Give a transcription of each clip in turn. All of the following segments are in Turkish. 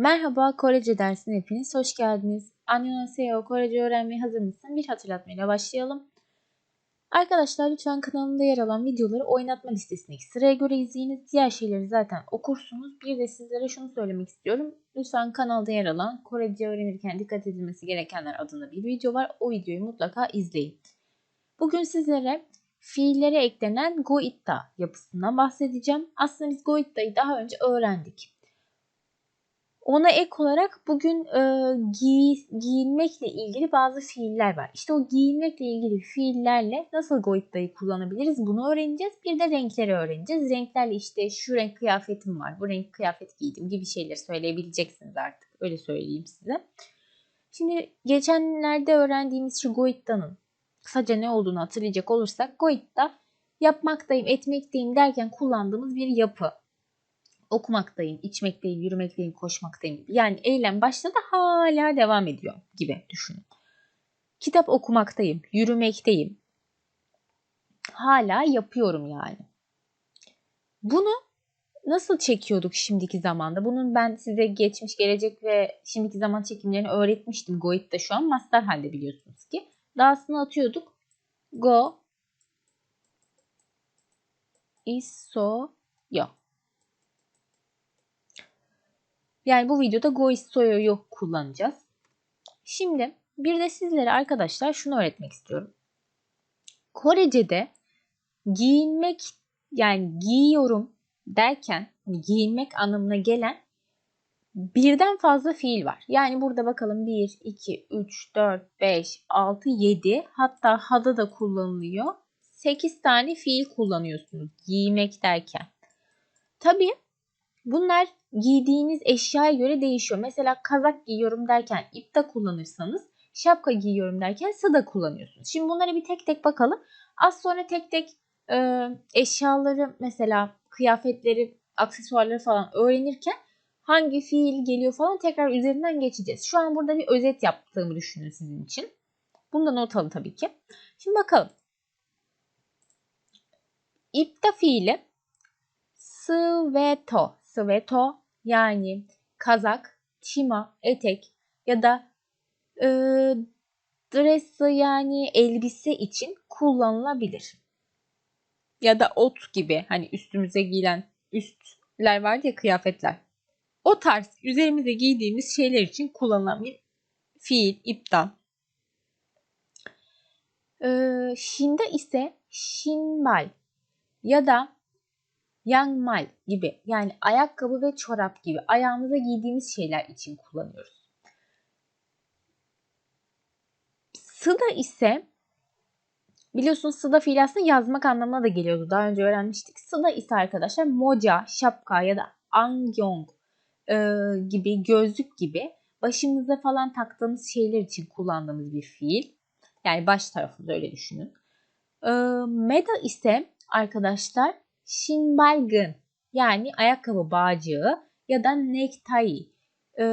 Merhaba Korece dersine hepiniz hoş geldiniz. Annyeonghaseyo Korece öğrenmeye hazır mısın? Bir hatırlatmayla başlayalım. Arkadaşlar lütfen kanalımda yer alan videoları oynatma listesindeki sıraya göre izleyiniz. Diğer şeyleri zaten okursunuz. Bir de sizlere şunu söylemek istiyorum. Lütfen kanalda yer alan Korece öğrenirken dikkat edilmesi gerekenler adında bir video var. O videoyu mutlaka izleyin. Bugün sizlere fiillere eklenen goitta yapısından bahsedeceğim. Aslında biz goitta'yı daha önce öğrendik. Ona ek olarak bugün e, giy, giyinmekle ilgili bazı fiiller var. İşte o giyinmekle ilgili fiillerle nasıl goitta'yı kullanabiliriz bunu öğreneceğiz. Bir de renkleri öğreneceğiz. Renklerle işte şu renk kıyafetim var, bu renk kıyafet giydim gibi şeyleri söyleyebileceksiniz artık. Öyle söyleyeyim size. Şimdi geçenlerde öğrendiğimiz şu goitta'nın kısaca ne olduğunu hatırlayacak olursak goitta yapmaktayım, etmekteyim derken kullandığımız bir yapı okumaktayım, içmekteyim, yürümekteyim, koşmaktayım. Yani eylem başladı hala devam ediyor gibi düşünün. Kitap okumaktayım, yürümekteyim. Hala yapıyorum yani. Bunu nasıl çekiyorduk şimdiki zamanda? Bunun ben size geçmiş, gelecek ve şimdiki zaman çekimlerini öğretmiştim. Goit'te şu an master halde biliyorsunuz ki. Dahasını atıyorduk. Go is so yo. Yani bu videoda Goist Soyo'yu kullanacağız. Şimdi bir de sizlere arkadaşlar şunu öğretmek istiyorum. Korece'de giyinmek yani giyiyorum derken giyinmek anlamına gelen birden fazla fiil var. Yani burada bakalım 1, 2, 3, 4, 5, 6, 7 hatta hada da kullanılıyor. 8 tane fiil kullanıyorsunuz giymek derken. Tabii bunlar giydiğiniz eşyaya göre değişiyor. Mesela kazak giyiyorum derken ip de kullanırsanız şapka giyiyorum derken da kullanıyorsunuz. Şimdi bunlara bir tek tek bakalım. Az sonra tek tek e, eşyaları mesela kıyafetleri, aksesuarları falan öğrenirken hangi fiil geliyor falan tekrar üzerinden geçeceğiz. Şu an burada bir özet yaptığımı düşünün sizin için. Bunu da not alın tabii ki. Şimdi bakalım. İpta fiili sveto, sveto yani kazak, çima, etek ya da e, dress yani elbise için kullanılabilir. Ya da ot gibi hani üstümüze giyilen üstler var ya kıyafetler. O tarz üzerimize giydiğimiz şeyler için kullanılan bir fiil, iptal. Ee, şinde ise şinbal ya da yangmal gibi yani ayakkabı ve çorap gibi ayağımıza giydiğimiz şeyler için kullanıyoruz. Sıda ise biliyorsunuz sıda fiili aslında yazmak anlamına da geliyordu. Daha önce öğrenmiştik. Sıda ise arkadaşlar moca, şapka ya da angyong e, gibi gözlük gibi başımıza falan taktığımız şeyler için kullandığımız bir fiil. Yani baş tarafında öyle düşünün. E, meda ise arkadaşlar Shinbalgın yani ayakkabı bağcığı ya da necktie ee,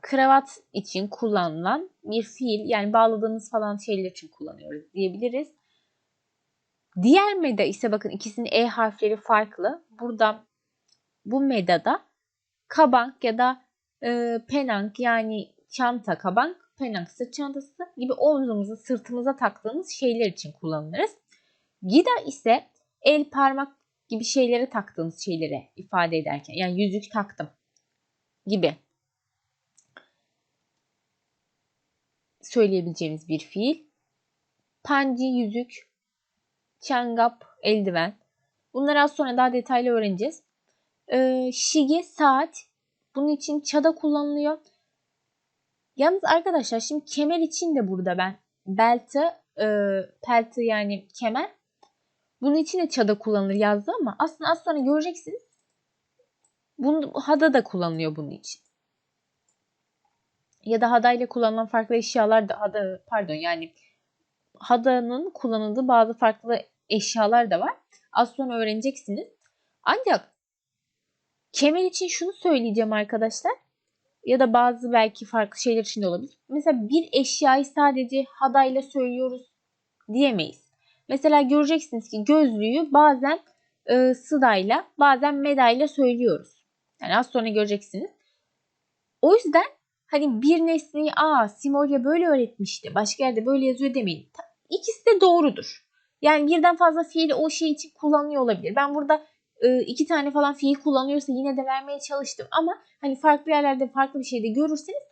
kravat için kullanılan bir fiil yani bağladığımız falan şeyler için kullanıyoruz diyebiliriz. Diğer meda ise bakın ikisinin E harfleri farklı. Burada bu medada kabank ya da e, penank yani çanta kabank, penank sırt çantası gibi omzumuza sırtımıza taktığımız şeyler için kullanırız. Gida ise el parmak gibi şeylere taktığımız şeyleri ifade ederken yani yüzük taktım gibi söyleyebileceğimiz bir fiil. Panci yüzük, çangap eldiven. Bunları az sonra daha detaylı öğreneceğiz. Ee, şige saat. Bunun için çada kullanılıyor. Yalnız arkadaşlar şimdi kemer için de burada ben belti, e, pelti yani kemer bunun için de çada kullanılır yazdı ama aslında az sonra göreceksiniz. Bunu hada da kullanılıyor bunun için. Ya da hada ile kullanılan farklı eşyalar da hada pardon yani hadanın kullanıldığı bazı farklı eşyalar da var. Az sonra öğreneceksiniz. Ancak kemer için şunu söyleyeceğim arkadaşlar. Ya da bazı belki farklı şeyler için de olabilir. Mesela bir eşyayı sadece hadayla söylüyoruz diyemeyiz. Mesela göreceksiniz ki gözlüğü bazen e, sıdayla bazen medayla söylüyoruz. Yani az sonra göreceksiniz. O yüzden hani bir nesneyi aa Simolya böyle öğretmişti. Başka yerde böyle yazıyor demeyin. İkisi de doğrudur. Yani birden fazla fiil o şey için kullanıyor olabilir. Ben burada e, iki tane falan fiil kullanıyorsa yine de vermeye çalıştım. Ama hani farklı yerlerde farklı bir şeyde görürseniz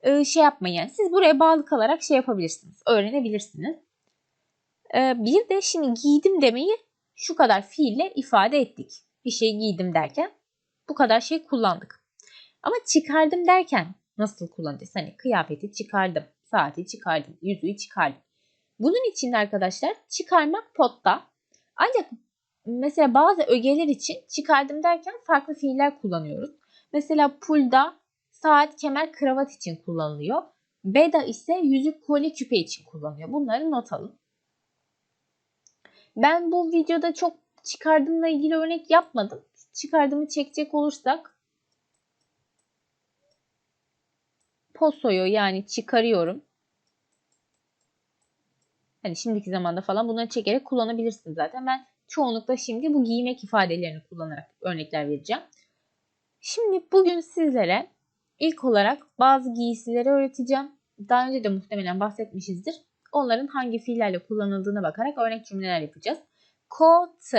e, şey yapmayın. Yani siz buraya bağlı kalarak şey yapabilirsiniz. Öğrenebilirsiniz. E, bir de şimdi giydim demeyi şu kadar fiille ifade ettik. Bir şey giydim derken bu kadar şey kullandık. Ama çıkardım derken nasıl kullanacağız? Hani kıyafeti çıkardım, saati çıkardım, yüzüğü çıkardım. Bunun için arkadaşlar çıkarmak potta. Ancak mesela bazı ögeler için çıkardım derken farklı fiiller kullanıyoruz. Mesela pulda saat, kemer, kravat için kullanılıyor. Beda ise yüzük, kolye, küpe için kullanılıyor. Bunları not alın. Ben bu videoda çok çıkardımla ilgili örnek yapmadım. Çıkardımı çekecek olursak posoyu yani çıkarıyorum. Hani şimdiki zamanda falan bunları çekerek kullanabilirsiniz zaten. Ben çoğunlukla şimdi bu giymek ifadelerini kullanarak örnekler vereceğim. Şimdi bugün sizlere ilk olarak bazı giysileri öğreteceğim. Daha önce de muhtemelen bahsetmişizdir. Onların hangi fiillerle kullanıldığına bakarak örnek cümleler yapacağız. Coat.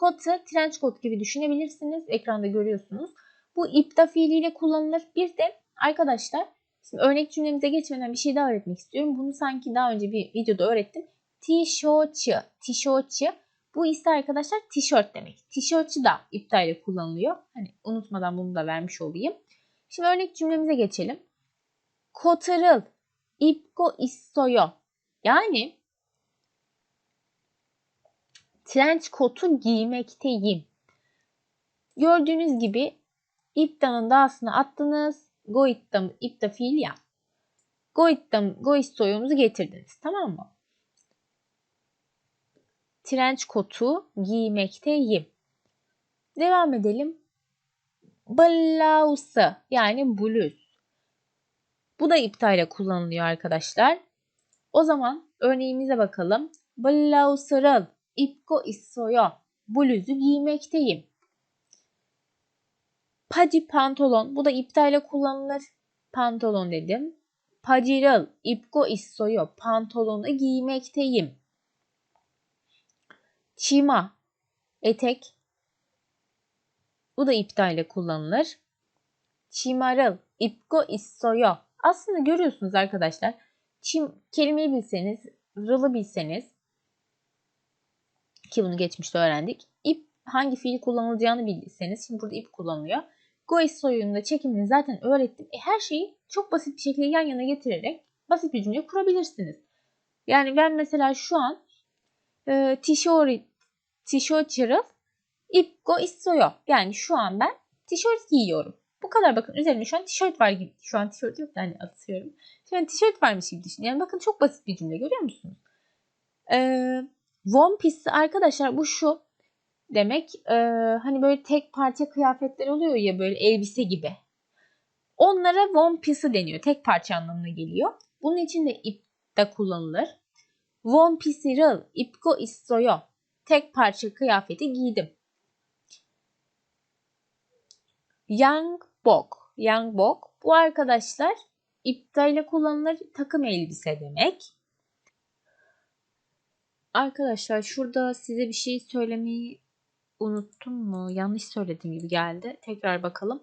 Coat'ı trench coat gibi düşünebilirsiniz. Ekranda görüyorsunuz. Bu ipta fiiliyle kullanılır. Bir de arkadaşlar şimdi örnek cümlemize geçmeden bir şey daha öğretmek istiyorum. Bunu sanki daha önce bir videoda öğrettim. Tişörtçü. Tişörtçü. Bu ise arkadaşlar tişört demek. Tişörtçü da ipta ile kullanılıyor. Hani unutmadan bunu da vermiş olayım. Şimdi örnek cümlemize geçelim. Kotarıl. ipko istoyo. Yani trench coat'u giymekteyim. Gördüğünüz gibi iptanın dağısını attınız. Goittam, ipta fiil ya. Goittam, goistoyo'muzu getirdiniz. Tamam mı? Trench coat'u giymekteyim. Devam edelim. Blouse yani bluz. Bu da iptayla kullanılıyor arkadaşlar. O zaman örneğimize bakalım. Blouser'ın ipko isoyo. Bluzu giymekteyim. Paci pantolon. Bu da iptayla kullanılır. Pantolon dedim. Paciral ipko isoyo. Pantolonu giymekteyim. Çima. Etek. Bu da iptayla kullanılır. Çimarıl ipko isoyo. Aslında görüyorsunuz arkadaşlar Çim kelimeyi bilseniz, rılı bilseniz ki bunu geçmişte öğrendik. İp hangi fiil kullanılacağını bilseniz, şimdi burada ip kullanılıyor. Goes soyunda çekimini zaten öğrettim. E, her şeyi çok basit bir şekilde yan yana getirerek basit bir cümle kurabilirsiniz. Yani ben mesela şu an e, tişört tişörtçırıl ipgo istoyo. Yani şu an ben tişört giyiyorum. Bu kadar bakın üzerinde şu an tişört var gibi. Şu an tişört yok yani atıyorum. Şimdi tişört varmış gibi düşünün. Yani bakın çok basit bir cümle görüyor musunuz? Ee, one piece arkadaşlar bu şu demek. E, hani böyle tek parça kıyafetler oluyor ya böyle elbise gibi. Onlara one piece deniyor. Tek parça anlamına geliyor. Bunun için de ip de kullanılır. One piece rıl ipko istoyo. Tek parça kıyafeti giydim. Yang Yangbok. Yangbok. Bu arkadaşlar ipta ile kullanılır takım elbise demek. Arkadaşlar şurada size bir şey söylemeyi unuttum mu? Yanlış söylediğim gibi geldi. Tekrar bakalım.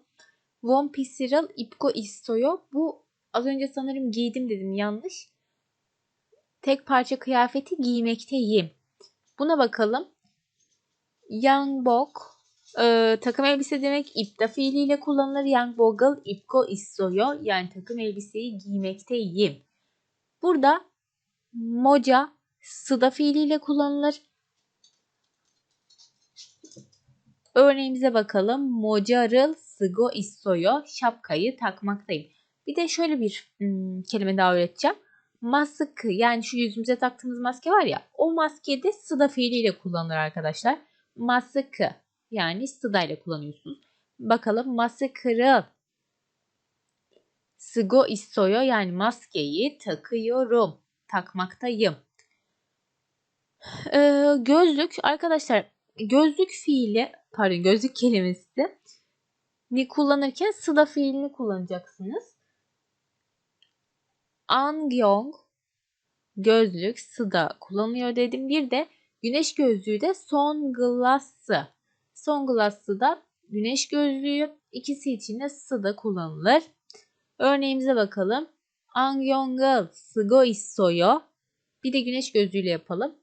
One Piece'ral ipko istoyo. Bu az önce sanırım giydim dedim yanlış. Tek parça kıyafeti giymekteyim. Buna bakalım. Yangbok e, takım elbise demek ipta fiiliyle kullanılır. Yangbogel ipko istoyo yani takım elbiseyi giymekteyim. Burada moca sıda fiiliyle kullanılır. Örneğimize bakalım. Mocarıl sıgo istoyo şapkayı takmaktayım. Bir de şöyle bir hmm, kelime daha öğreteceğim. Maskı yani şu yüzümüze taktığımız maske var ya o maske de sıda fiiliyle kullanılır arkadaşlar. Maskı yani sıda ile kullanıyorsunuz. Bakalım maskırıl sıgo istoyo yani maskeyi takıyorum. Takmaktayım. Ee, gözlük arkadaşlar gözlük fiili pardon gözlük kelimesi ni kullanırken sıda fiilini kullanacaksınız. Angyong gözlük sıda kullanıyor dedim. Bir de güneş gözlüğü de sunglass'ı. Sunglass'ı da güneş gözlüğü. İkisi için de sı da kullanılır. Örneğimize bakalım. Angyongal Sgoissoyo. Bir de güneş gözlüğüyle yapalım.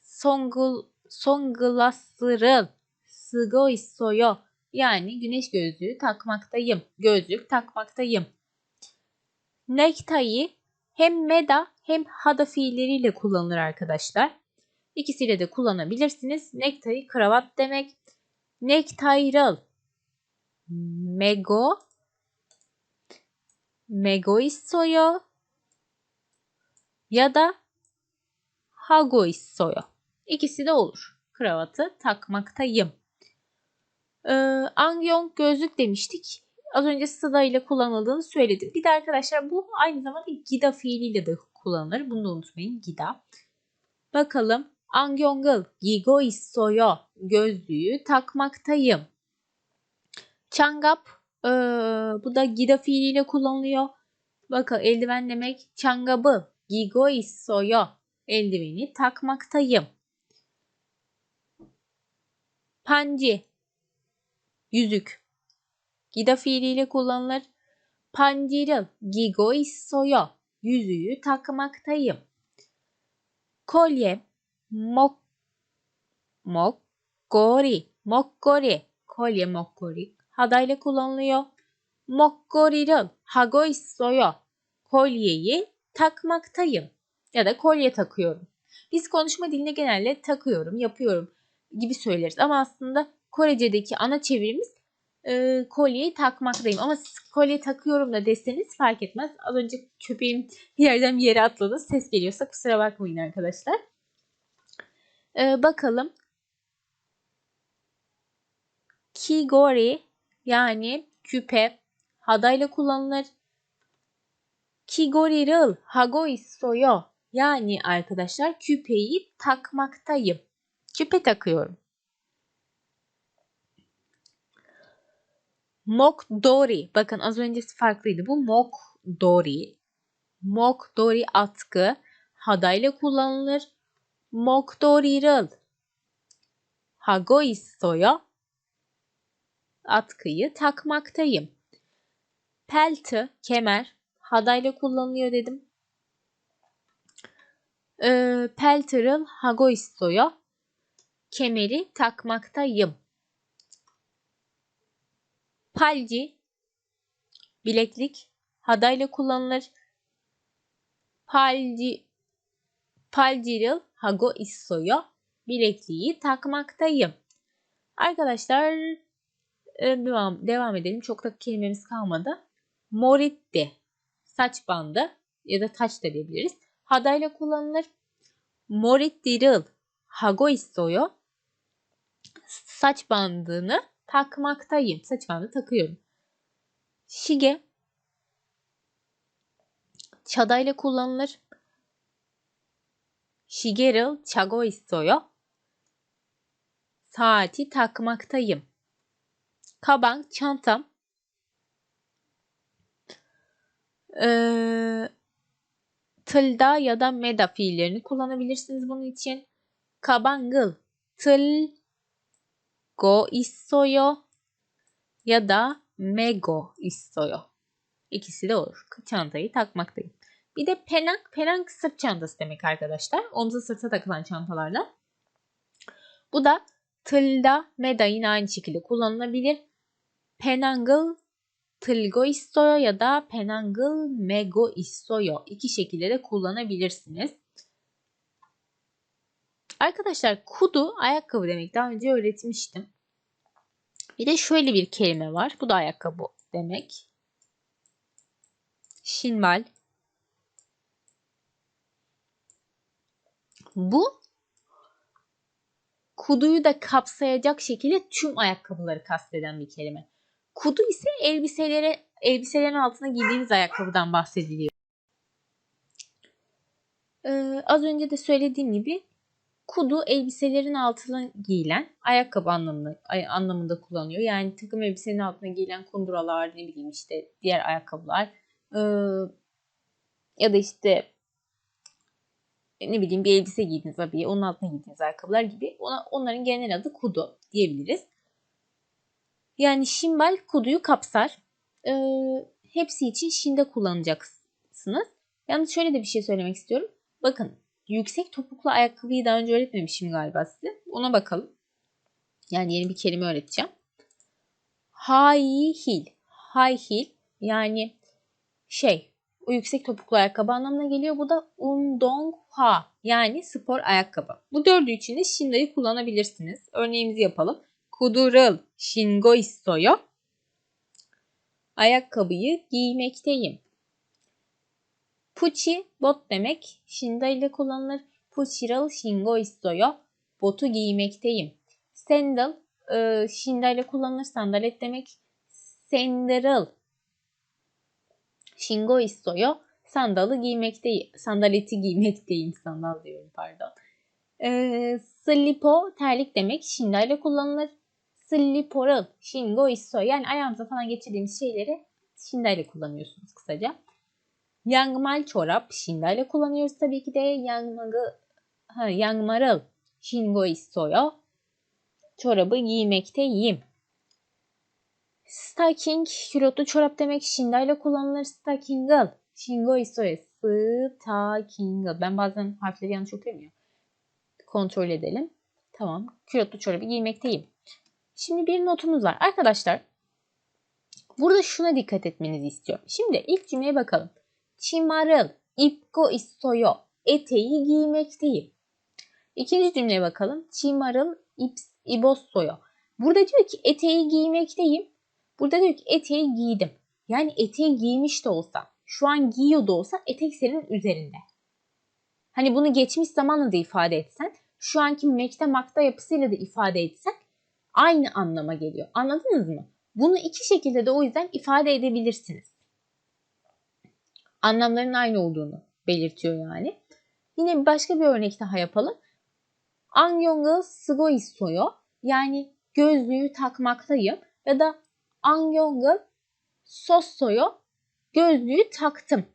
Songul Songlass'ı Sgoissoyo. Yani güneş gözlüğü takmaktayım. Gözlük takmaktayım. Nektayı hem meda hem hada fiilleriyle kullanılır arkadaşlar. İkisiyle de kullanabilirsiniz. Nektayı kravat demek. Nektayral. Mego. Megoissoyo. Ya da hagoissoyo. İkisi de olur. Kravatı takmaktayım. Ee, Angyong gözlük demiştik. Az önce sıda ile kullanıldığını söyledim. Bir de arkadaşlar bu aynı zamanda gida fiiliyle de kullanılır. Bunu da unutmayın. Gida. Bakalım. Angyongul Gigoisoyo gözlüğü takmaktayım. Çangap ee, bu da gida fiiliyle kullanılıyor. Bakın eldiven demek çangabı gigoisoyo eldiveni takmaktayım. Panji yüzük. Gida fiiliyle kullanılır. Panjiril gigoisoyo yüzüğü takmaktayım. Kolye Mok mokkori mokkori kolye mokkori hadayla kullanılıyor. Mokkoririm hagoi soyo kolyeyi takmaktayım ya da kolye takıyorum. Biz konuşma diline genelde takıyorum, yapıyorum gibi söyleriz ama aslında Korece'deki ana çevirimiz e, kolyeyi takmaktayım. Ama kolye takıyorum da deseniz fark etmez. Az önce köpeğim bir yerden bir yere atladı. Ses geliyorsa kusura bakmayın arkadaşlar. Ee, bakalım. Kigori yani küpe hadayla kullanılır. Kigori rıl hagoi soyo yani arkadaşlar küpeyi takmaktayım. Küpe takıyorum. Mokdori. Bakın az öncesi farklıydı. Bu mokdori. Mokdori atkı hadayla kullanılır. Mokdori를 hago 있어요. Atkıyı takmaktayım. Pelti, kemer. Hadayla kullanılıyor dedim. Ee, peltiril hago 있어요. Kemeri takmaktayım. Palci bileklik hadayla kullanılır. Palci palciril Hago Isso'ya bilekliği takmaktayım. Arkadaşlar e, devam, devam edelim. Çok da kelimemiz kalmadı. Moritti. Saç bandı ya da taç da diyebiliriz. Hadayla kullanılır. Morittiril. Hago Isso'ya saç bandını takmaktayım. Saç bandı takıyorum. Şige çadayla kullanılır. 시계를 차고 있어요. Saati takmaktayım. Kaban, çantam. Ee, tılda ya da meda fiillerini kullanabilirsiniz bunun için. Kabangıl, tıl, go 있어요 ya da mego 있어요. İkisi de olur. Çantayı takmaktayım. Bir de penang, penang sırt çantası demek arkadaşlar. Omza sırta takılan çantalardan. Bu da tılda meda yine aynı şekilde kullanılabilir. Penangıl tılgo istoyo ya da penangıl mego istoyo iki şekilde de kullanabilirsiniz. Arkadaşlar kudu ayakkabı demek daha önce öğretmiştim. Bir de şöyle bir kelime var. Bu da ayakkabı demek. Şinmal Bu kuduyu da kapsayacak şekilde tüm ayakkabıları kasteden bir kelime. Kudu ise elbiselere elbiselerin altına giydiğiniz ayakkabıdan bahsediliyor. Ee, az önce de söylediğim gibi Kudu elbiselerin altına giyilen ayakkabı anlamında, ay- anlamında kullanıyor. Yani takım elbisenin altına giyilen kunduralar ne bileyim işte diğer ayakkabılar ee, ya da işte ne bileyim bir elbise giydiniz abiye onun altına giydiğiniz ayakkabılar gibi ona, onların genel adı kudu diyebiliriz. Yani şimbal kuduyu kapsar. Ee, hepsi için şinde kullanacaksınız. Yalnız şöyle de bir şey söylemek istiyorum. Bakın yüksek topuklu ayakkabıyı daha önce öğretmemişim galiba size. Ona bakalım. Yani yeni bir kelime öğreteceğim. High heel. High heel yani şey o yüksek topuklu ayakkabı anlamına geliyor. Bu da undong ha yani spor ayakkabı. Bu dördü için de shinda'yı kullanabilirsiniz. Örneğimizi yapalım. Kudurul shingo istoyo. Ayakkabıyı giymekteyim. Puchi bot demek. Shinda ile kullanılır. Puchiral shingo istoyo. Botu giymekteyim. Sandal e, shinda ile kullanılır. Sandalet demek. Sandal Shingo istoyo. Sandalı giymekteyim. Sandaleti giymekteyim. Sandal diyorum pardon. E, slipo terlik demek. Shinda ile kullanılır. Sliporal. Shingo istoyo. Yani ayağımıza falan geçirdiğimiz şeyleri shinda ile kullanıyorsunuz kısaca. Yangmal çorap shinda ile kullanıyoruz tabii ki de. Yangmalı, ha, yangmaral shingo istoyo. Çorabı giymekteyim. Stocking, külotlu çorap demek shinda ile kullanılır. Stockingal, shingo istoyo. Stockingal. Ben bazen harfleri yanlış okuyorum ya. Kontrol edelim. Tamam. Külotlu çorabı giymekteyim. Şimdi bir notumuz var. Arkadaşlar burada şuna dikkat etmenizi istiyorum. Şimdi ilk cümleye bakalım. Çimarıl, ipko istoyo. Eteği giymekteyim. İkinci cümleye bakalım. Çimarıl, ips, ibossoyo. Burada diyor ki eteği giymekteyim. Burada diyor ki eteği giydim. Yani eteği giymiş de olsa, şu an giyiyor da olsa etek senin üzerinde. Hani bunu geçmiş zamanla da ifade etsen, şu anki mekte makta yapısıyla da ifade etsen aynı anlama geliyor. Anladınız mı? Bunu iki şekilde de o yüzden ifade edebilirsiniz. Anlamların aynı olduğunu belirtiyor yani. Yine başka bir örnek daha yapalım. Angyong'u sıgo istoyo. Yani gözlüğü takmaktayım. Ya da Angyong'u sossoyo. Gözlüğü taktım.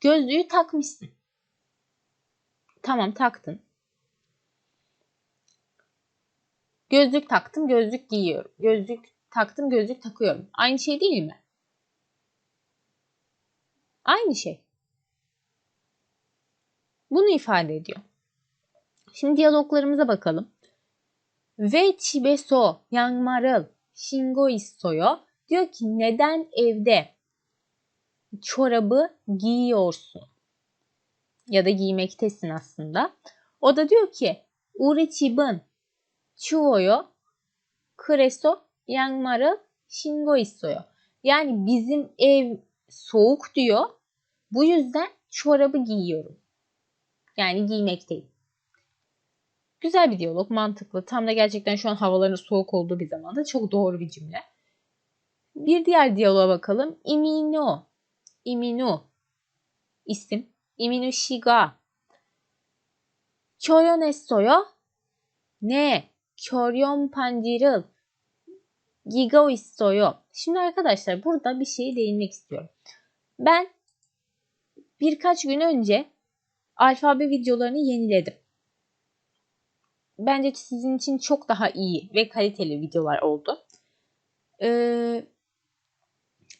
Gözlüğü takmışsın. Tamam taktın. Gözlük taktım, gözlük giyiyorum. Gözlük taktım, gözlük takıyorum. Aynı şey değil mi? Aynı şey. Bunu ifade ediyor. Şimdi diyaloglarımıza bakalım. Ve chibeso yangmarıl shingo istoyo diyor ki neden evde çorabı giyiyorsun. Ya da giymektesin aslında. O da diyor ki Urechibun chuoyo kureso yanmaru shingo isoyo. Yani bizim ev soğuk diyor. Bu yüzden çorabı giyiyorum. Yani giymekteyim. Güzel bir diyalog, mantıklı. Tam da gerçekten şu an havaların soğuk olduğu bir zamanda çok doğru bir cümle. Bir diğer diyaloğa bakalım. İmino iminu isim. Iminu shiga. Kyoyonesoyo ne köryon pandiril gigo istoyo. Şimdi arkadaşlar burada bir şeye değinmek istiyorum. Ben birkaç gün önce alfabe videolarını yeniledim. Bence sizin için çok daha iyi ve kaliteli videolar oldu. Ee,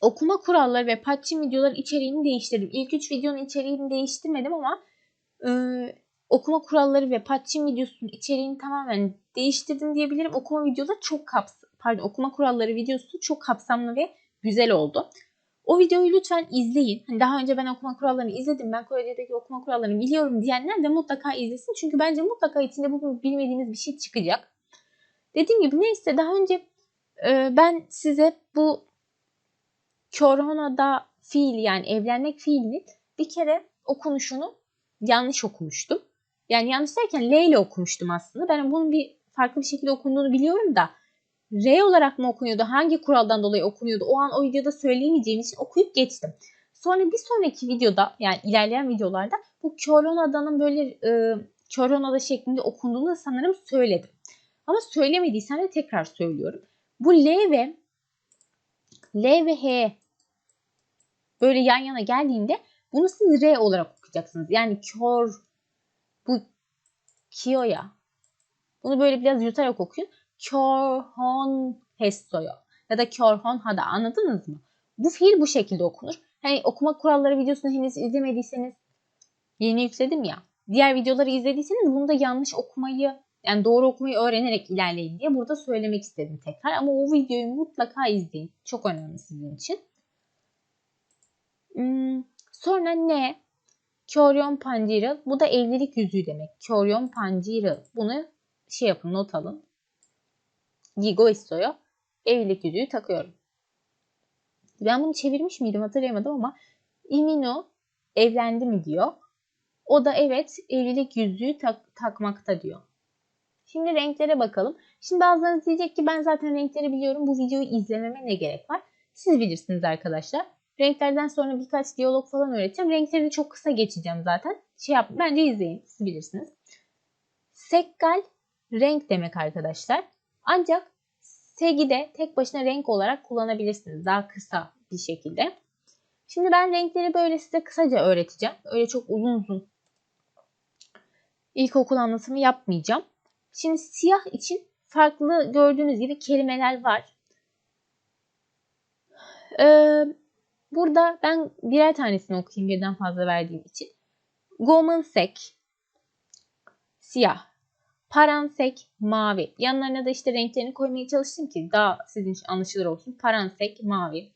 okuma kuralları ve patching videoları içeriğini değiştirdim. İlk 3 videonun içeriğini değiştirmedim ama e, okuma kuralları ve patching videosunun içeriğini tamamen değiştirdim diyebilirim. Okuma videoda çok kaps pardon okuma kuralları videosu çok kapsamlı ve güzel oldu. O videoyu lütfen izleyin. Hani daha önce ben okuma kurallarını izledim. Ben Kore'deki okuma kurallarını biliyorum diyenler de mutlaka izlesin. Çünkü bence mutlaka içinde bugün bilmediğiniz bir şey çıkacak. Dediğim gibi neyse daha önce e, ben size bu Körhona'da fiil yani evlenmek fiilinin bir kere okunuşunu yanlış okumuştum. Yani yanlış derken L ile okumuştum aslında. Ben bunun bir farklı bir şekilde okunduğunu biliyorum da R olarak mı okunuyordu? Hangi kuraldan dolayı okunuyordu? O an o videoda söyleyemeyeceğim için okuyup geçtim. Sonra bir sonraki videoda yani ilerleyen videolarda bu Körhona'danın böyle e, Körhon şeklinde okunduğunu da sanırım söyledim. Ama söylemediysem de tekrar söylüyorum. Bu L ve L ve H böyle yan yana geldiğinde bunu siz R olarak okuyacaksınız. Yani kör bu Kiyo'ya. Bunu böyle biraz yutarak okuyun. Körhon Hessoyo ya da Körhon Hada anladınız mı? Bu fiil bu şekilde okunur. Hani okuma kuralları videosunu henüz izlemediyseniz yeni yükledim ya. Diğer videoları izlediyseniz bunu da yanlış okumayı yani doğru okumayı öğrenerek ilerleyin diye burada söylemek istedim tekrar. Ama o videoyu mutlaka izleyin. Çok önemli sizin için. Hmm, sonra ne? Kyoryon Panciril. Bu da evlilik yüzüğü demek. Kyoryon Panciril. Bunu şey yapın not alın. Gigo istiyor. Evlilik yüzüğü takıyorum. Ben bunu çevirmiş miydim hatırlayamadım ama Imino evlendi mi diyor. O da evet evlilik yüzüğü tak takmakta diyor. Şimdi renklere bakalım. Şimdi bazılarınız diyecek ki ben zaten renkleri biliyorum. Bu videoyu izlememe ne gerek var? Siz bilirsiniz arkadaşlar. Renklerden sonra birkaç diyalog falan öğreteceğim. Renkleri de çok kısa geçeceğim zaten. Şey yap, bence izleyin. Siz bilirsiniz. Sekkal renk demek arkadaşlar. Ancak segi de tek başına renk olarak kullanabilirsiniz. Daha kısa bir şekilde. Şimdi ben renkleri böyle size kısaca öğreteceğim. Öyle çok uzun uzun ilkokul anlatımı yapmayacağım. Şimdi siyah için farklı gördüğünüz gibi kelimeler var. Ee, burada ben birer tanesini okuyayım birden fazla verdiğim için. Gomensek siyah. Paransek mavi. Yanlarına da işte renklerini koymaya çalıştım ki daha sizin için anlaşılır olsun. Paransek mavi.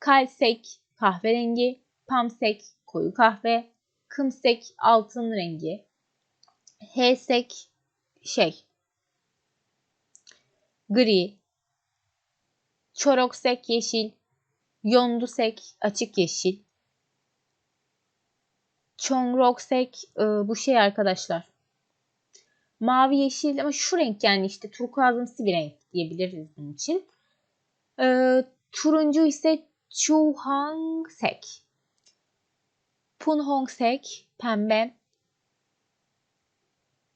Kalsek kahverengi. Pamsek koyu kahve. Kımsek altın rengi. Hsek şey gri. Çoroksek yeşil. Yondusek açık yeşil. Çongroksek e, bu şey arkadaşlar. Mavi yeşil ama şu renk yani işte turkuazımsı bir renk diyebiliriz bunun için. E, turuncu ise Chuhangsek. Punhongsek pembe.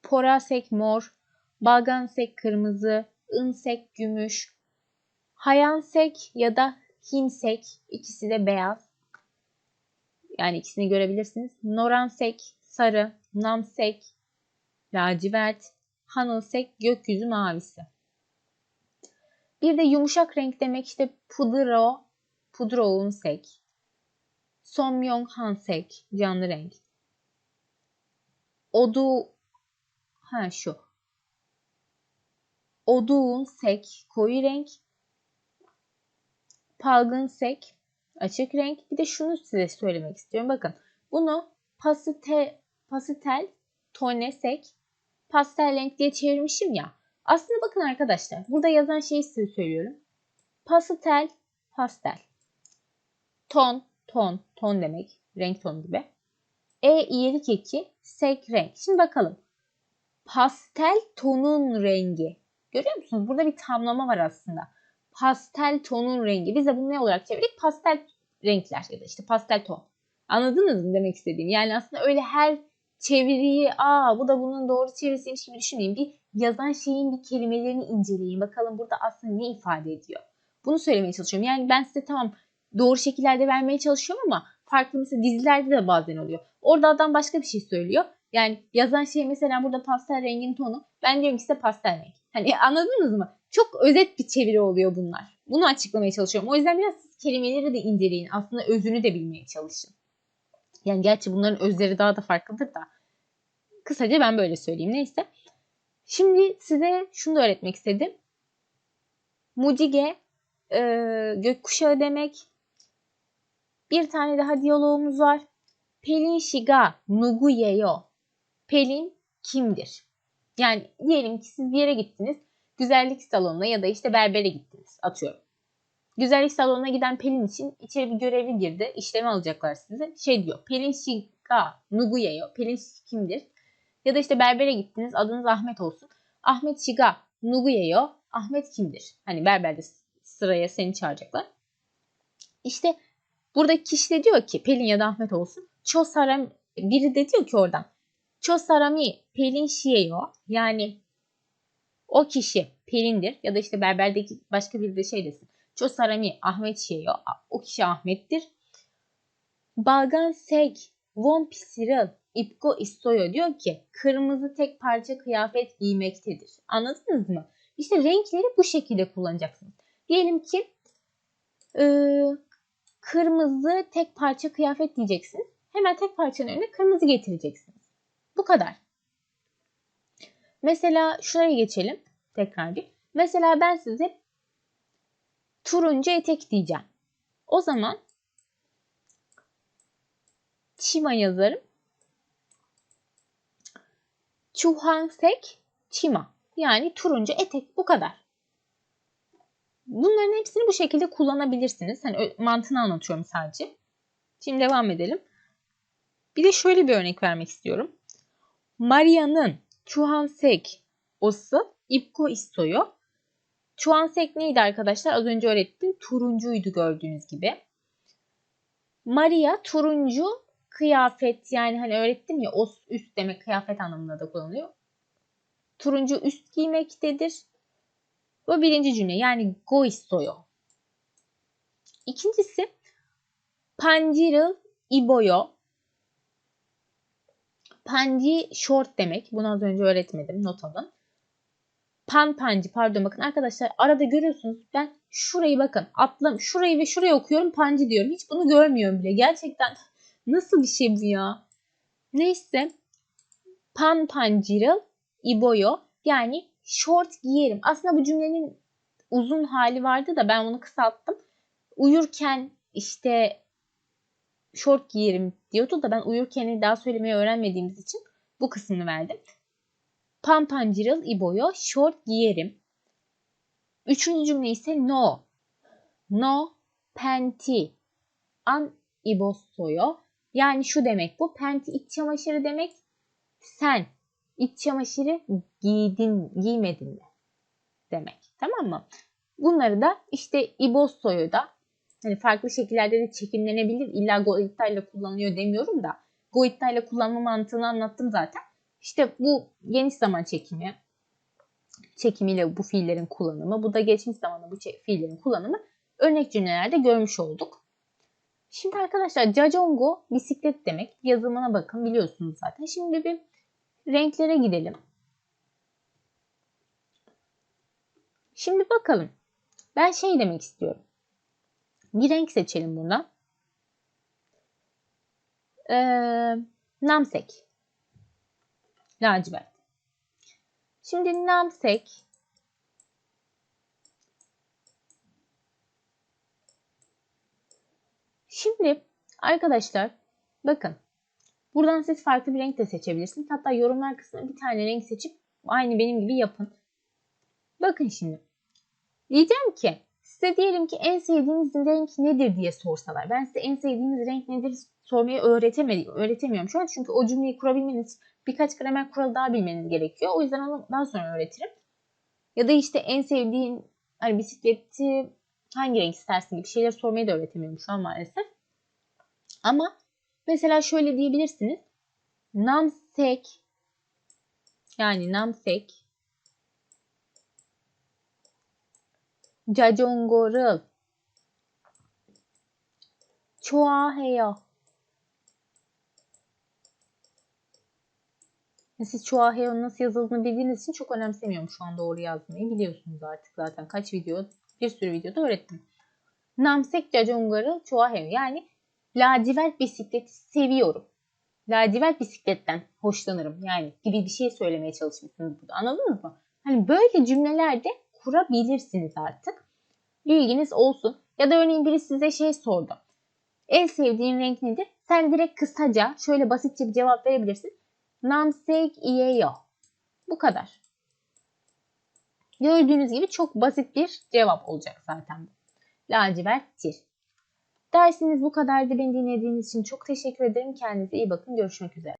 Porasek mor. Balgansek kırmızı. Insek gümüş. Hayansek ya da Hinsek ikisi de beyaz. Yani ikisini görebilirsiniz. Noransek sarı, Namsek lacivert, Hanılsek gökyüzü mavisi. Bir de yumuşak renk demek işte pudro, pudrounsek, somyong hansek canlı renk. Odu ha şu. Oduun sek koyu renk. Palgın sek açık renk. Bir de şunu size söylemek istiyorum. Bakın bunu pasite, pasitel tone sek pastel renk diye çevirmişim ya. Aslında bakın arkadaşlar burada yazan şeyi size söylüyorum. Pastel, pastel. Ton, ton, ton demek. Renk tonu gibi. E iyilik eki, sek renk. Şimdi bakalım. Pastel tonun rengi. Görüyor musunuz? Burada bir tamlama var aslında. Pastel tonun rengi. Biz de bunu ne olarak çevirdik? Pastel renkler ya da işte pastel ton. Anladınız mı demek istediğim? Yani aslında öyle her çeviriyi aa bu da bunun doğru çevirisiymiş gibi düşünmeyin. Bir yazan şeyin bir kelimelerini inceleyin. Bakalım burada aslında ne ifade ediyor. Bunu söylemeye çalışıyorum. Yani ben size tamam doğru şekillerde vermeye çalışıyorum ama farklı mesela dizilerde de bazen oluyor. Orada adam başka bir şey söylüyor. Yani yazan şey mesela burada pastel rengin tonu. Ben diyorum ki size pastel renk. Hani anladınız mı? Çok özet bir çeviri oluyor bunlar. Bunu açıklamaya çalışıyorum. O yüzden biraz siz kelimeleri de inceleyin. Aslında özünü de bilmeye çalışın. Yani gerçi bunların özleri daha da farklıdır da. Kısaca ben böyle söyleyeyim. Neyse. Şimdi size şunu da öğretmek istedim. Mucige e, gökkuşağı demek. Bir tane daha diyalogumuz var. Pelin shiga nuguyeyo. Pelin kimdir? Yani diyelim ki siz bir yere gittiniz. Güzellik salonuna ya da işte berbere gittiniz. Atıyorum. Güzellik salonuna giden Pelin için içeri bir görevli girdi. İşlemi alacaklar size. Şey diyor. Pelin shiga nuguyeyo. Pelin kimdir? Ya da işte berbere gittiniz adınız Ahmet olsun. Ahmet Şiga Nuguyeyo. Ahmet kimdir? Hani berberde sıraya seni çağıracaklar. İşte buradaki kişi de diyor ki Pelin ya da Ahmet olsun. Çosarem biri de diyor ki oradan. Cho sarami pelin şiyeyo. Yani o kişi Pelin'dir. Ya da işte berberdeki başka bir de şey desin. Cho sarami Ahmet şiyeyo. O kişi Ahmet'tir. Balgan sek von pisiril ipko istoyo diyor ki kırmızı tek parça kıyafet giymektedir. Anladınız mı? İşte renkleri bu şekilde kullanacaksınız. Diyelim ki e, kırmızı tek parça kıyafet diyeceksiniz. Hemen tek parçanın önüne kırmızı getireceksiniz. Bu kadar. Mesela şuraya geçelim. Tekrar bir. Mesela ben size turuncu etek diyeceğim. O zaman çima yazarım. Çuhansek çima. Yani turuncu etek bu kadar. Bunların hepsini bu şekilde kullanabilirsiniz. Hani mantığını anlatıyorum sadece. Şimdi devam edelim. Bir de şöyle bir örnek vermek istiyorum. Maria'nın Çuhansek osu ipko istoyu. Çuhansek neydi arkadaşlar? Az önce öğrettim. Turuncuydu gördüğünüz gibi. Maria turuncu kıyafet yani hani öğrettim ya os üst demek kıyafet anlamında da kullanılıyor. Turuncu üst giymektedir. Bu birinci cümle yani go istoyo. İkincisi panciril iboyo. Panci short demek. Bunu az önce öğretmedim. Not alın. Pan panci pardon bakın arkadaşlar arada görüyorsunuz ben şurayı bakın atlam şurayı ve şurayı okuyorum panci diyorum. Hiç bunu görmüyorum bile. Gerçekten nasıl bir şey bu ya? Neyse pan panciril iboyo yani short giyerim. Aslında bu cümlenin uzun hali vardı da ben onu kısalttım. Uyurken işte short giyerim diyordu da ben uyurken daha söylemeyi öğrenmediğimiz için bu kısmını verdim. Pampancırıl iboyo short giyerim. Üçüncü cümle ise no. No panty an ibosoyo. Yani şu demek bu. Panty iç çamaşırı demek. Sen iç çamaşırı giydin, giymedin mi? Demek. Tamam mı? Bunları da işte ibosoyo da hani farklı şekillerde de çekimlenebilir. İlla Goitta ile kullanılıyor demiyorum da Goitta ile kullanma mantığını anlattım zaten. İşte bu geniş zaman çekimi, çekimiyle bu fiillerin kullanımı, bu da geçmiş zamanda bu fiillerin kullanımı örnek cümlelerde görmüş olduk. Şimdi arkadaşlar jajongo bisiklet demek. Yazımına bakın biliyorsunuz zaten. Şimdi bir renklere gidelim. Şimdi bakalım. Ben şey demek istiyorum. Bir renk seçelim buna. Ee, namsek. Lacivert. Şimdi namsek Şimdi arkadaşlar bakın buradan siz farklı bir renk de seçebilirsiniz. Hatta yorumlar kısmına bir tane renk seçip aynı benim gibi yapın. Bakın şimdi. Diyeceğim ki size diyelim ki en sevdiğiniz renk nedir diye sorsalar. Ben size en sevdiğiniz renk nedir sormayı öğretemedim, öğretemiyorum şu an. Çünkü o cümleyi kurabilmeniz birkaç gramer kuralı daha bilmeniz gerekiyor. O yüzden onu daha sonra öğretirim. Ya da işte en sevdiğin hani bisikleti hangi renk istersin gibi şeyler sormayı da öğretemiyorum şu an maalesef. Ama mesela şöyle diyebilirsiniz. Namsek yani namsek 자전거를 좋아해요. Siz Chuaheo'nun nasıl yazıldığını bildiğiniz için çok önemsemiyorum şu an doğru yazmayı. Biliyorsunuz artık zaten kaç video, bir sürü videoda öğrettim. Namsek Jajongar'ı Chuaheo yani lacivert bisikleti seviyorum. Lacivert bisikletten hoşlanırım yani gibi bir şey söylemeye çalışmışsınız burada. Anladınız mı? Hani böyle cümlelerde kurabilirsiniz artık. Bilginiz olsun. Ya da örneğin biri size şey sordu. En sevdiğin renk nedir? Sen direkt kısaca şöyle basitçe bir cevap verebilirsin. Namsek iyeyo. Bu kadar. Gördüğünüz gibi çok basit bir cevap olacak zaten. Laciverttir. Dersiniz bu kadardı. Beni dinlediğiniz için çok teşekkür ederim. Kendinize iyi bakın. Görüşmek üzere.